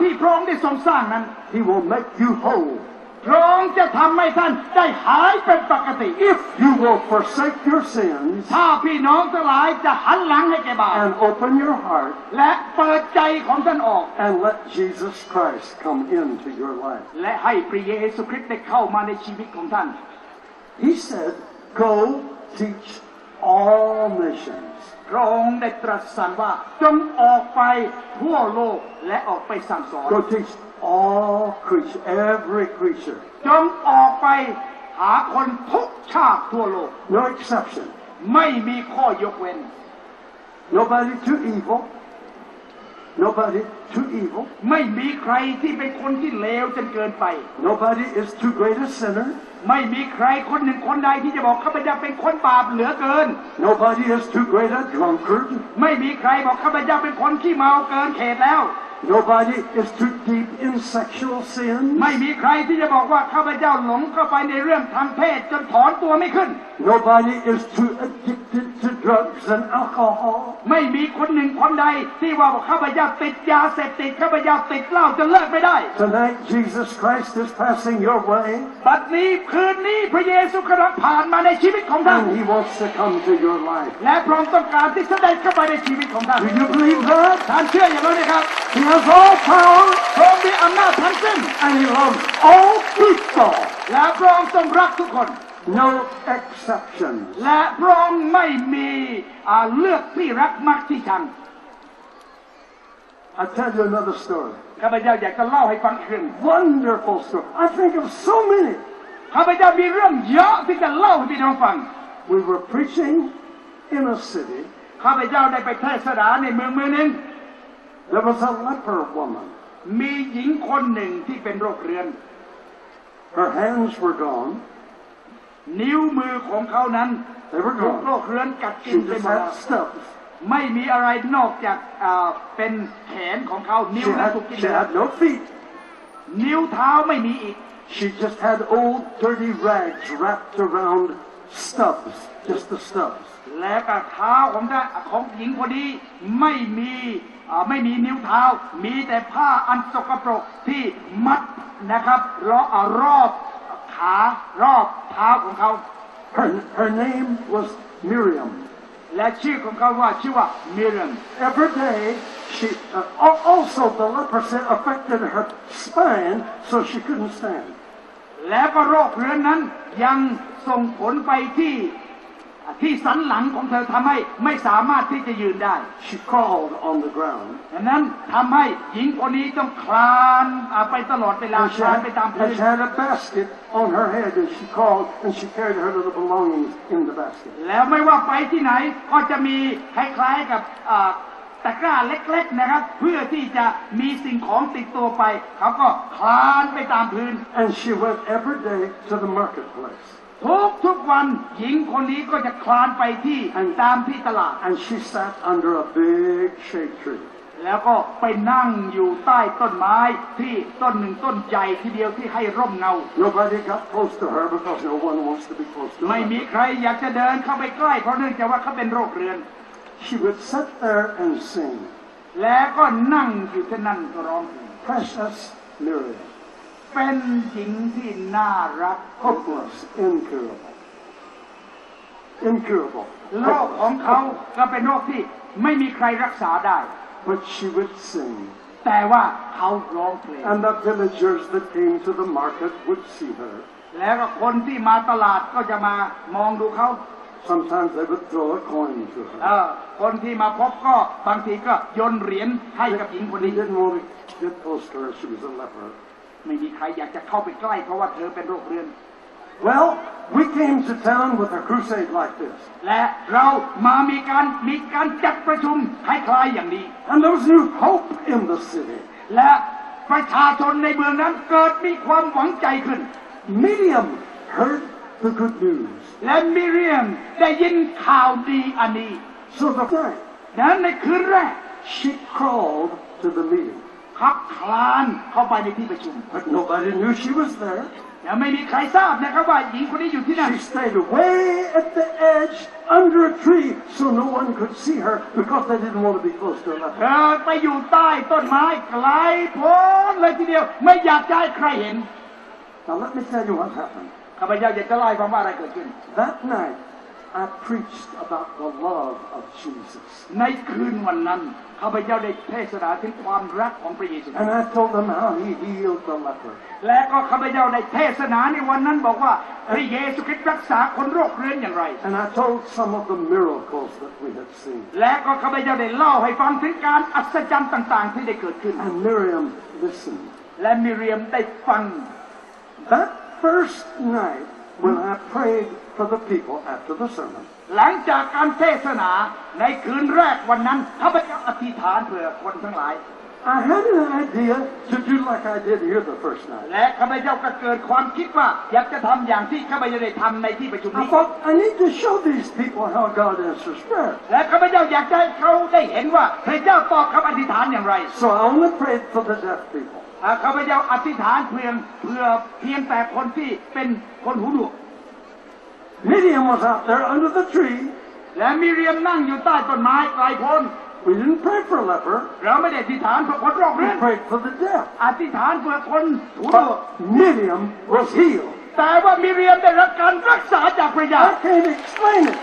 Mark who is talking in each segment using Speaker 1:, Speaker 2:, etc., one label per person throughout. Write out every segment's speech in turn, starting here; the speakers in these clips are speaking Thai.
Speaker 1: ที่พระองค์ได้ทรงสร้างนั้น
Speaker 2: He will make you whole.
Speaker 1: พระองค์จะทำให้ท่านได้หายเป็นปกติ
Speaker 2: If you will forsake your sins
Speaker 1: ถ้าพี่น้องทั้งหลายจะหันหลังให้แก่บาป
Speaker 2: and open your heart
Speaker 1: และเปิดใจของท่านออก
Speaker 2: and let Jesus Christ come into your life.
Speaker 1: และให้พระเยซูคริสต์ได้เข้ามาในชีวิตของท่าน
Speaker 2: He said, Go teach all nations.
Speaker 1: พระองค์ได้ตรัสสั่งว่าจงออกไปทั่วโลกและออกไปสั่งสอน
Speaker 2: Go teach all creatures, every creature.
Speaker 1: จงออกไปหาคนทุกชาติทั่วโลก
Speaker 2: No exception.
Speaker 1: ไม่มีข้อยกเว้น
Speaker 2: Nobody too evil. Nobody too evil.
Speaker 1: ไม่มีใครที่เป็นคนที่เลวจนเกินไป
Speaker 2: Nobody is too great a sinner.
Speaker 1: ไม่มีใครคนหนึ่งคนใดที่จะบอกข้าพเจ้าเป็นคนบาปเหลือเกิน
Speaker 2: Nobody is too great a drunkard.
Speaker 1: ไม่มีใครบอกข้าพเจ้าเป็นคนที่เมาเกินเขตแล้ว
Speaker 2: Nobody is too deep in sexual sin.
Speaker 1: ไม่มีใครที่จะบอกว่าข้าพเจ้าหลงเข้าไปในเรื่องทางเพศจนถอนตัวไม่ขึ้น
Speaker 2: Nobody is too addicted to drugs and alcohol.
Speaker 1: ไม่มีคนหนึ่งคนใดที่ว่าข้าพเจ้าติดยาเสพติดข้าพเจ้าติดเหล้าจนเลิกไม่ได้
Speaker 2: Tonight, Jesus Christ is passing your way,
Speaker 1: บัดนี้คืนนี้พระเยซูกำลังผ่านมาในชีวิตของท่าน
Speaker 2: and He wants to come to your life.
Speaker 1: และพระองค์ต้องการที่จะได้เข้าไปในชีวิตของท่าน
Speaker 2: Do you believe that?
Speaker 1: ท่านเชื่ออย่างนั้นไหมครับ
Speaker 2: He has all power,
Speaker 1: พระองค์มีอำนาจทั้งสิ้น
Speaker 2: and He loves all people.
Speaker 1: และพระองค์ทรงรักทุกคน
Speaker 2: No exceptions.
Speaker 1: และพระองค์ไม่มีอ่าเลือกที่รักมักที่ชัง
Speaker 2: I'll tell you another story.
Speaker 1: ข้าพเจ้าอยากจะเล่าให้ฟังคืน
Speaker 2: Wonderful story. I think of so many.
Speaker 1: ข้าพเจ้ามีเรื่องเยอะที่จะเล่าให้พี่น้องฟัง
Speaker 2: We were preaching in a city.
Speaker 1: ข้าพเจ้าได้ไปเทศนาในเมืองเมืองหนึ่ง
Speaker 2: There was a leper woman.
Speaker 1: มีหญิงคนหนึ่งที่เป็นโรคเรื้อน
Speaker 2: Her hands were gone.
Speaker 1: นิ้วมือของเขานั้น
Speaker 2: They were
Speaker 1: ถูกโร
Speaker 2: gone.
Speaker 1: คเรื้อนกัดกิน
Speaker 2: She
Speaker 1: ไป
Speaker 2: just
Speaker 1: หมดแล้ว
Speaker 2: had stubs.
Speaker 1: ไม่มีอะไรนอกจากอ่าเป็นแขนของเขานิ้ว
Speaker 2: She
Speaker 1: นั้น
Speaker 2: had,
Speaker 1: ถูกกิน
Speaker 2: she
Speaker 1: ไปแล้ว
Speaker 2: had no feet.
Speaker 1: นิ้วเท้าไม่มีอีก
Speaker 2: She just had old dirty rags wrapped around stubs, just the stubs.
Speaker 1: และก็เท้าของท่านของหญิงคนนี้ไม่มีอ่าไม่มีนิ้วเท้า มีแต่ผ้าอันสกปรกที่มัดนะครับรอบอ่ารอบ ขารอบเท้าของเขา
Speaker 2: Her, her name was Miriam.
Speaker 1: และชื่อของเขาว่าชื่อว่ามิเรียม
Speaker 2: Every day, she uh, al- also the leprosy affected her spine, so she couldn't stand.
Speaker 1: แล้วก็โรคเรื้อนนั้นยังส่งผลไปที่ ที่สันหลังของเธอทำให้ไม่สามารถที่จะยืนได้
Speaker 2: She crawled on the ground.
Speaker 1: ดังนั้นทำให้หญิงคนนี้ต้องคลานอ่าไปตลอดเวลา
Speaker 2: And
Speaker 1: ค
Speaker 2: she
Speaker 1: ลาน
Speaker 2: had,
Speaker 1: ไปตามพื้
Speaker 2: and
Speaker 1: น
Speaker 2: she had a basket on her head as she crawled, and she carried her little belongings in the basket.
Speaker 1: แล้วไม่ว่าไปที่ไหนก็จะมีคล้ายๆกับอ่าตะกร้าเล็กๆนะครับ เพื่อที่จะมีสิ่งของติดตัวไป เขาก็คลานไปตามพื้น
Speaker 2: And she went every day to the marketplace.
Speaker 1: ทุกทุกๆวันหญิงคนนี้ก็จะคลานไปที่ตามที่ตลาด
Speaker 2: And she sat under a big shade tree.
Speaker 1: แล้วก็ไปนั่งอยู่ใต้ต้นไม้ที่ต้นหนึ่งต้นใหญ่ทีเดียวที่ให้ร่มเงา
Speaker 2: Nobody got close to her because no one wants to be close to
Speaker 1: ไม่มี
Speaker 2: her.
Speaker 1: ใครอยากจะเดินเข้าไปใกล้เพราะเนื่องจากว่าเขาเป็นโรคเรื้อน
Speaker 2: She would sit there and sing,
Speaker 1: แล้วก็นั่งอยู่ที่นั่นก็ร้องเพลง
Speaker 2: Precious Miriam,
Speaker 1: เป็นหญิงที่น่ารัก
Speaker 2: hopeless, incurable. Incurable.
Speaker 1: โรคของเขาก็เป็นโรคที่ไม่มีใครรักษาได้
Speaker 2: But she would sing.
Speaker 1: แต่ว่าเขาร้องเพลง
Speaker 2: And the villagers that came to the market would see her.
Speaker 1: แล้วก็คนที่มาตลาดก็จะมามองดูเขา
Speaker 2: Sometimes they would throw a coin to
Speaker 1: เอ
Speaker 2: her.
Speaker 1: อคนที่มาพบก็บางทีก็โยนเหรียญให้กับหญิงคน
Speaker 2: They
Speaker 1: นี้
Speaker 2: didn't want to get close to her. She was a leper.
Speaker 1: ไม่มีใครอยากจะเข้าไปใกล้เพราะว่าเธอเป็นโรคเรื้อน
Speaker 2: Well, we came to town with a crusade like this.
Speaker 1: และเรามามีการมีการจัดประชุมคล้ายๆอย่างนี้
Speaker 2: And there was new hope in the city.
Speaker 1: และประชาชนในเมืองนั้นเกิดมีความหวังใจขึ้น
Speaker 2: Miriam heard the good news.
Speaker 1: และมิเรียมได้ยินข่าวดีอันนี้
Speaker 2: So the night,
Speaker 1: ดังนั้นในคืนแรก
Speaker 2: she crawled to the meeting.
Speaker 1: ขับคลานเข้าไปในที่ประชุม
Speaker 2: But nobody knew she was there.
Speaker 1: ยังไม่มีใครทราบนะครับว่าหญิงคนนี้อยู่ที่นั่น
Speaker 2: She stayed way at the edge under a tree so no one could see her because they didn't want to be close to a
Speaker 1: เธ
Speaker 2: leper.
Speaker 1: อไปอยู่ใต้ต้นไม้ไกลโพ้นเลยทีเดียว ไม่อยากจะให้ใครเห็น
Speaker 2: Now let me tell you what happened.
Speaker 1: ข้าพเจ้าอยากจะเล่าให้ฟังว่าอะไรเกิดขึ้น
Speaker 2: That night, I preached about the love of Jesus.
Speaker 1: ในคืนวันนั้นข้าพเจ้าได้เทศนาถึงความรักของพระเยซู
Speaker 2: And I told them how he healed the leper.
Speaker 1: และก็ข้าพเจ้าได้เทศนาในวันนั้นบอกว่าพระเยซูคริสต์รักษาคนโรคเรื้อนอย่างไร
Speaker 2: And I told some of the miracles that we had seen.
Speaker 1: และก็ข้าพเจ้าได้เล่าให้ฟังถึงการอัศจรรย์ต่างๆ ที่ได้เกิดขึ้น
Speaker 2: And Miriam listened.
Speaker 1: และมิเรียมได้ฟัง
Speaker 2: That first night, when I prayed for the people after the sermon,
Speaker 1: หลังจากการเทศนาในคืนแรกวันนั้นข้าพเจ้าอธิษฐานเผื่อคนทั้งหลาย
Speaker 2: I had an idea to do like I did here the first night.
Speaker 1: และข้าพเจ้าก็เกิดความคิดว่าอยากจะทำอย่างที่ข้าพเจ้าได้ทำในที่ประชุม
Speaker 2: I
Speaker 1: นี้
Speaker 2: thought I need to show these people how God answers prayer.
Speaker 1: และข้าพเจ้าอยากจะให้เขาได้เห็นว่าพระเจ้าตอบคำอธิษฐานอย่างไร
Speaker 2: So I only prayed for the deaf people.
Speaker 1: อ่าข้าพเจ้าอธิษฐานเพียงเพื่อเพียงแต่คนที่เป็นคนหูหนวก
Speaker 2: Miriam was out there under the tree.
Speaker 1: และมิเรียมนั่งอยู่ใต้ต้นไม้ไกลโพ้น
Speaker 2: We didn't pray for a leper.
Speaker 1: เราไม่ได้อธิษฐานเพื่อคนโรค
Speaker 2: We
Speaker 1: เรื้อน
Speaker 2: prayed for the deaf.
Speaker 1: อธิษฐานเพื่อคนหูหนวก
Speaker 2: But Miriam was healed.
Speaker 1: แต่ว่ามิเรียมได้รับการรักษาจากพระเจ้า
Speaker 2: I can't explain it.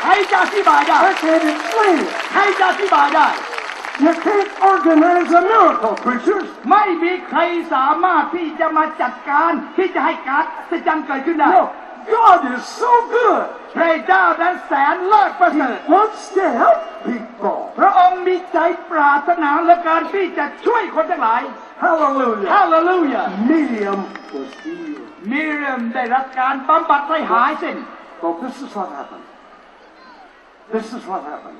Speaker 1: ใครจะอธิบายได้
Speaker 2: I can't explain it.
Speaker 1: ใครจะอธิบายได้
Speaker 2: You can't organize a miracle, preachers.
Speaker 1: ไม่มีใครสามารถที่จะมาจัดการที่จะให้การอัศจรรย์เกิดขึ้นได้
Speaker 2: No, God is so good.
Speaker 1: พระเจ้านั้นแสนเลิศประเสริฐ
Speaker 2: Wants to help people.
Speaker 1: พระองค์มีใจปรารถนาและการที่จะช่วยคนทั้งหลาย
Speaker 2: Hallelujah.
Speaker 1: ฮาเลลูยา
Speaker 2: Miriam was healed.
Speaker 1: มิเรียมได้รับการบำบัดให้หายสิ้น
Speaker 2: Well, this is what happened. This is what happened.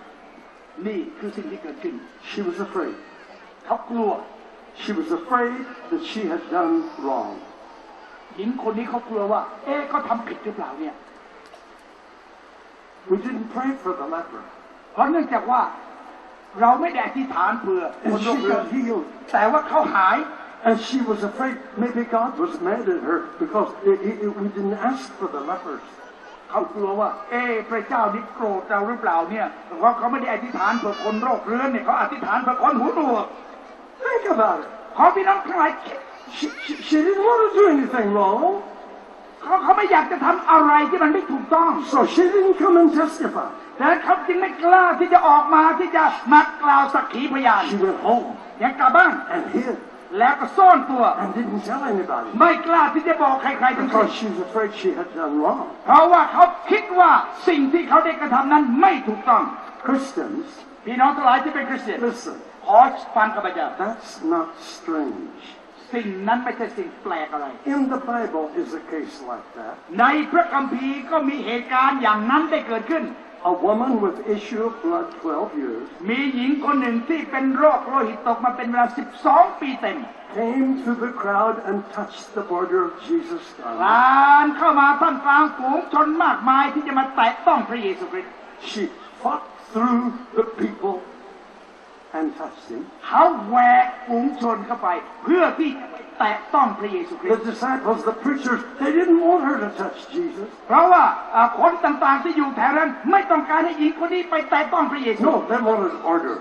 Speaker 1: นี่คือสิ่งที่เกิดขึ้น
Speaker 2: She was afraid.
Speaker 1: เขากลัว
Speaker 2: She was afraid that she had done wrong.
Speaker 1: หญิงคนนี้เขากลัวว่า เอ๊ะเขาทำผิดหรือเปล่าเนี่ย
Speaker 2: We didn't pray for the leper.
Speaker 1: เพราะเนื่องจากว่าเราไม่ได้อธิษฐานเผื่อคน
Speaker 2: And
Speaker 1: โร
Speaker 2: she
Speaker 1: คเรื้อน
Speaker 2: got healed.
Speaker 1: แต่ว่าเขาหาย
Speaker 2: And she was afraid maybe God was mad at her because it, it, it- we didn't ask for the lepers.
Speaker 1: เขากลัวว่า เอ๊ะพระเจ้านี่โกรธเราหรือเปล่าเนี่ยเพราะเขาไม่ได้อธิษฐานเพื่อคนโรคเรื้อนเนี่ยเขาอธิษฐานเพื่อคนหูหนวก
Speaker 2: Think about it.
Speaker 1: ขอพี่น้องทั้งหลายคิด
Speaker 2: She, she, she didn't want to do anything wrong,
Speaker 1: เขาเขาไม่อยากจะทำอะไรที่มันไม่ถูกต้อง
Speaker 2: so she didn't come and testify.
Speaker 1: แต่เขาจึงไม่กล้าที่จะออกมาที่จะมากล่าวสักขีพยาน
Speaker 2: She went home
Speaker 1: ยังกลับบ้าน
Speaker 2: and hid
Speaker 1: แล้วก็ซ่อนตัว
Speaker 2: and didn't tell anybody
Speaker 1: ไม่กล้าที่จะบอกใครๆทั้งสิ้น
Speaker 2: because she was afraid she had done wrong.
Speaker 1: เพราะว่าเขาคิดว่าสิ่งที่เขาได้กระทำนั้นไม่ถูกต้อง
Speaker 2: Christians,
Speaker 1: พี่น้องทั้งหลายที่เป็นคริสเตียน
Speaker 2: listen,
Speaker 1: ขอฟังข้าพเจ้า
Speaker 2: that's not strange.
Speaker 1: สิ่งนั้นไม่ใช่สิ่งแปลกอะไร
Speaker 2: In the Bible is a case like that.
Speaker 1: ในพระคัมภีร์ก็มีเหตุการณ์อย่างนั้นได้เกิดขึ้น
Speaker 2: A woman with issue of blood 12 years
Speaker 1: มีหญิงคนหนึ่งที่เป็นโรคโลหิตตกมาเป็นเวลา 12 ปีเต็ม
Speaker 2: came to the crowd and touched the border of Jesus'
Speaker 1: ค
Speaker 2: garment.
Speaker 1: ลานเข้ามาท่ามกลางฝูงชนมากมายที่จะมาแตะต้องพระเยซูคริสต์
Speaker 2: She fought through the people and touched him.
Speaker 1: เขาแหวกฝูงชนเข้าไป เพื่อที่จะไปแตะต้องพระเยซูคริส
Speaker 2: The
Speaker 1: ต์
Speaker 2: disciples, the preachers, they didn't want her to touch Jesus.
Speaker 1: เพราะว่าอ่าคนต่างๆที่อยู่แถวนั้นไม่ต้องการให้หญิงคนนี้ไปแตะต้องพระเยซู
Speaker 2: No, they wanted order.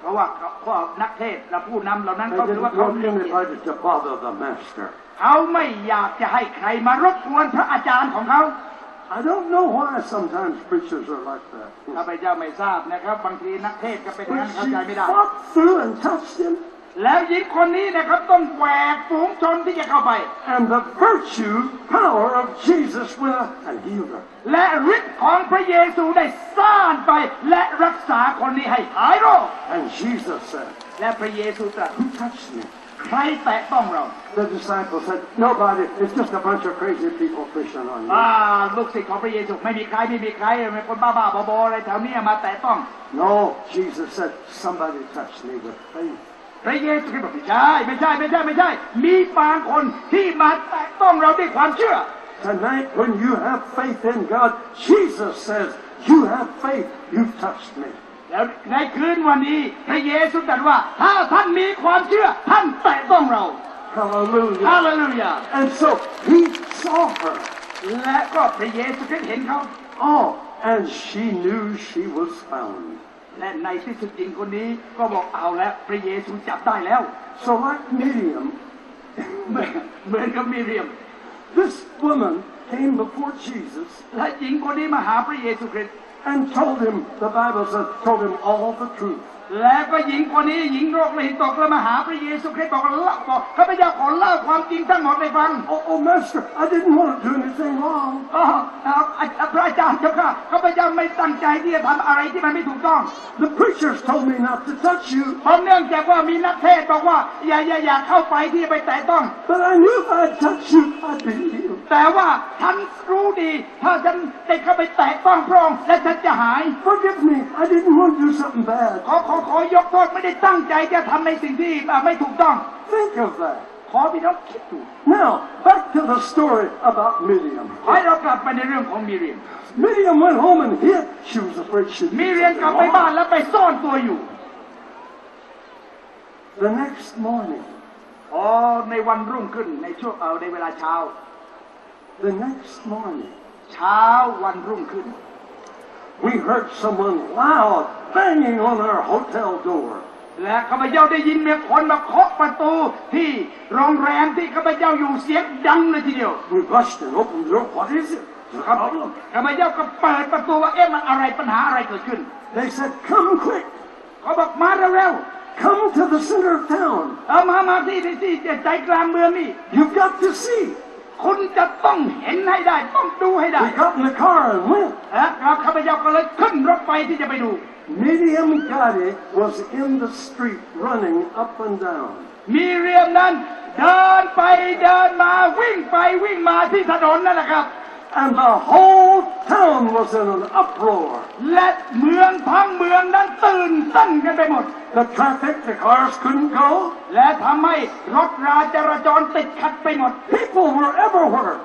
Speaker 1: เพราะว่าเขาพวกนักเทศน์และผู้นำเหล่านั้น
Speaker 2: They
Speaker 1: เขาถือ
Speaker 2: didn't
Speaker 1: ว่าเขา
Speaker 2: want anybody to bother the master.
Speaker 1: เขาไม่อยากจะให้ใครมารบกวนพระอาจารย์ของเขา
Speaker 2: I don't know why sometimes preachers are like that.
Speaker 1: ข้าพเจ้าไม่ทราบนะครับ บางทีนักเทศน์ก็เป็นอย่างนั้น
Speaker 2: But
Speaker 1: เข้า
Speaker 2: she
Speaker 1: ใจไม่ได้
Speaker 2: fought through and touched him.
Speaker 1: แล้วหญิงคนนี้นะครับต้องแหวกฝูงชนที่จะเข้าไป
Speaker 2: And the virtue, power of Jesus went up and healed her.
Speaker 1: และฤทธิ์ของพระเยซูได้ซ่านไปและรักษาคนนี้ให้หายโรค
Speaker 2: And Jesus said,
Speaker 1: และพระเยซูตรัส
Speaker 2: Who touched me?
Speaker 1: ใครแตะต้องเรา
Speaker 2: The disciples said, Nobody. It's just a bunch of crazy people fishing on you.
Speaker 1: อ่าลูกศิษย์ของพระเยซูไม่มีใครไม่มีใครไม่คนบ้าๆบอๆอะไรแถวเนี้ยมาแตะต้อง
Speaker 2: No, Jesus said, Somebody touched me with faith.
Speaker 1: พระเยซูคริสต์บอกไม่ใช่ไม่ใช่ไม่ใช่ไม่ใช่ มีบางคนที่มาแตะต้องเราด้วยความเชื่อ
Speaker 2: Tonight, when you have faith in God, Jesus says, You have faith. You've touched me.
Speaker 1: แล้วในคืนวันนี้พระเยซูตรัสว่า ถ้าท่านมีความเชื่อ ท่านแตะต้องเรา
Speaker 2: Hallelujah.
Speaker 1: ฮาเลลูยา
Speaker 2: And so he saw her.
Speaker 1: และก็พระเยซูคริสต์เห็นเขา
Speaker 2: Oh, and she knew she was found.
Speaker 1: และในที่สุดหญิงคนนี้ก็บอกเอาแล้วพระเยซูจับได้แล้ว
Speaker 2: So like Miriam,
Speaker 1: เหมือนเหมือนกับมิเรียม
Speaker 2: this woman came before Jesus
Speaker 1: และหญิงคนนี้มาหาพระเยซูคริสต์
Speaker 2: and told him, the Bible says, told him all the truth.
Speaker 1: และก็หญิงคนนี้หญิงโรคเลยตกแล้วมาหาพระเยซูคริสต์บอกว่าเล่าบอกข้าพเจ้าขอเล่าความจริงทั้งหมดให้ฟัง
Speaker 2: Oh, oh, Master, I didn't want to do anything wrong.
Speaker 1: อ๋อเอาเอาพระอาจารย์เจ้าค่ะข้าพเจ้าไม่ตั้งใจที่จะทำอะไรที่มันไม่ถูกต้อง
Speaker 2: The preachers told me not to touch you,
Speaker 1: เพราะเนื่องจากว่ามีนักเทศน์บอกว่าอย่าอย่าอย่าเข้าไปที่จะไปแตะต้อง
Speaker 2: but I knew if I'd touched you, I'd be healed.
Speaker 1: แต่ว่าฉันรู้ดี ถ้าฉันได้เข้าไปแตะต้องพระองค์และฉันจะหาย
Speaker 2: Forgive me, I didn't want to do something bad.
Speaker 1: ขอขอขอยกโทษไม่ได้ตั้งใจจะทำในสิ่งที่อ่าไม่ถูกต้อง
Speaker 2: Think of that.
Speaker 1: ขอพี่น้องคิดดู
Speaker 2: Now, back to the story about Miriam.
Speaker 1: ขอให้เรากลับไปในเรื่องของมิเรียม
Speaker 2: Miriam went home and hid. She was afraid she'd
Speaker 1: มิ
Speaker 2: do
Speaker 1: เรียมกลับ
Speaker 2: something
Speaker 1: ไปบ้าน
Speaker 2: wrong.
Speaker 1: แล้วไปซ่อนตัวอยู่
Speaker 2: The next morning,
Speaker 1: อ๋อในวันรุ่งขึ้นในช่วงเออในเวลาเช้า
Speaker 2: the next morning,
Speaker 1: เช้าวันรุ่งขึ้น
Speaker 2: we heard someone loud banging on our hotel door.
Speaker 1: และข้าพเจ้าได้ยินมีคนมาเคาะประตูที่โรงแรมที่ข้าพเจ้าอยู่เสียงดังเลยทีเดียว
Speaker 2: We rushed and opened the door. What is it? The
Speaker 1: ครับ
Speaker 2: problem?
Speaker 1: ข้าพเจ้าก็เปิดประตูว่าเอ๊ะมันอะไรปัญหาอะไรเกิดขึ้น
Speaker 2: They said, Come quick.
Speaker 1: เขาบอกมาเร็ว
Speaker 2: Come to the center of town.
Speaker 1: ๆเอามามาที่ที่ที่ใจกลางเมืองนี่
Speaker 2: You've got to see.
Speaker 1: คุณจะต้องเห็นให้ได้ ต้องดูให้ได้
Speaker 2: We got in the car and went.
Speaker 1: แล้วข้าพเจ้าก็เลยขึ้นรถไฟที่จะไปดู
Speaker 2: Miriam Gadi was in the street running up and down.
Speaker 1: มีเรียมนั้น เดินไปเดินมาวิ่งไปวิ่งมาที่ถนนนั่นแหละครับ
Speaker 2: And the whole town was in an uproar.
Speaker 1: และเมืองทั้งเมืองนั้นตื่นเต้นกันไปหมด
Speaker 2: The traffic, the cars couldn't go.
Speaker 1: และทำให้รถราจราจรติดขัดไปหมด
Speaker 2: People were everywhere.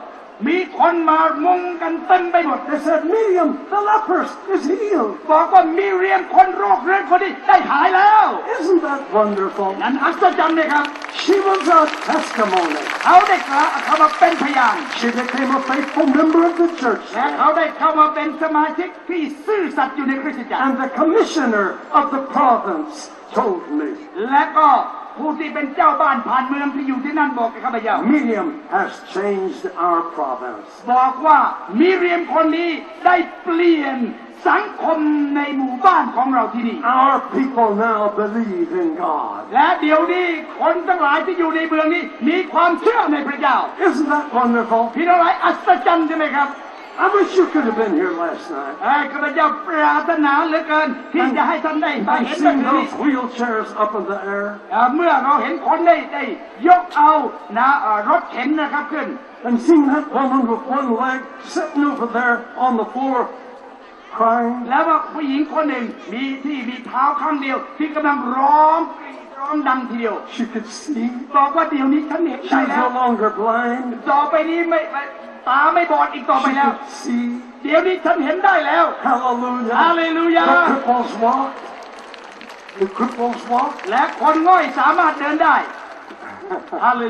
Speaker 1: มีคนมามุงกันเต็มไปหมด
Speaker 2: They said, Miriam, the leper is healed.
Speaker 1: บอกว่ามีเรียมคนโรคเรื้อนคนนี้ได้หายแล้ว
Speaker 2: Isn't that wonderful?
Speaker 1: นั้นอัศจรรย์เลยครับ
Speaker 2: She was a testimony.
Speaker 1: เขาได้กล่าวเขามาเป็นพยาน
Speaker 2: She became a faithful member of the church
Speaker 1: และเขาได้เข้ามาเป็นสมาชิกที่ซื่อสัตย์อยู่ในคริสตจักร
Speaker 2: and the commissioner of the province told me
Speaker 1: และก็ ผู้ที่เป็นเจ้าบ้านผ่านเมืองที่อยู่ที่นั่นบอกกับข้าพเจ้า
Speaker 2: Miriam has changed our province.
Speaker 1: บอกว่ามิเรียมคนนี้ได้เปลี่ยนสังคมในหมู่บ้านของเราที่นี่
Speaker 2: Our people now believe in God.
Speaker 1: และเดี๋ยวนี้คนทั้งหลายที่อยู่ในเมืองนี้มีความเชื่อในพระเจ้า
Speaker 2: Isn't that wonderful?
Speaker 1: พี่น้องหลายอัศจรรย์ใช่ไหมครับ
Speaker 2: I wish you could have been here last night
Speaker 1: เอ้ยข้าพเจ้าปรารถนาเหลือเกินที่จะให้ท่านได้มา
Speaker 2: and
Speaker 1: เห็นเมื่อ
Speaker 2: seen
Speaker 1: คืนนี้
Speaker 2: those wheelchairs up in the air
Speaker 1: เอ่อเมื่อเราเห็นคนได้ได้ยกเอานะเอ่อรถเข็นนะครับขึ้น
Speaker 2: and seen that woman with one leg sitting over there on the floor crying.
Speaker 1: แล้วว่าผู้หญิงคนหนึ่งมีที่มีเท้าข้างเดียว ที่กำลังร้องกรีดร้องดังทีเดียว
Speaker 2: She could see.
Speaker 1: บอกว่าเดี๋ยวนี้ฉันเห็นได้
Speaker 2: She's
Speaker 1: แล้ว
Speaker 2: no longer blind.
Speaker 1: ต่อไปนี้ไม่ไม่ ตาไม่บอดอีกต่อไป
Speaker 2: She
Speaker 1: แล้ว
Speaker 2: could see.
Speaker 1: เดี๋ยวนี้ฉันเห็นได้แล้ว
Speaker 2: Hallelujah.
Speaker 1: Hallelujah.
Speaker 2: The cripples walk. The cripples walk.
Speaker 1: และคนง่อยสามารถเดินได้ฮาเล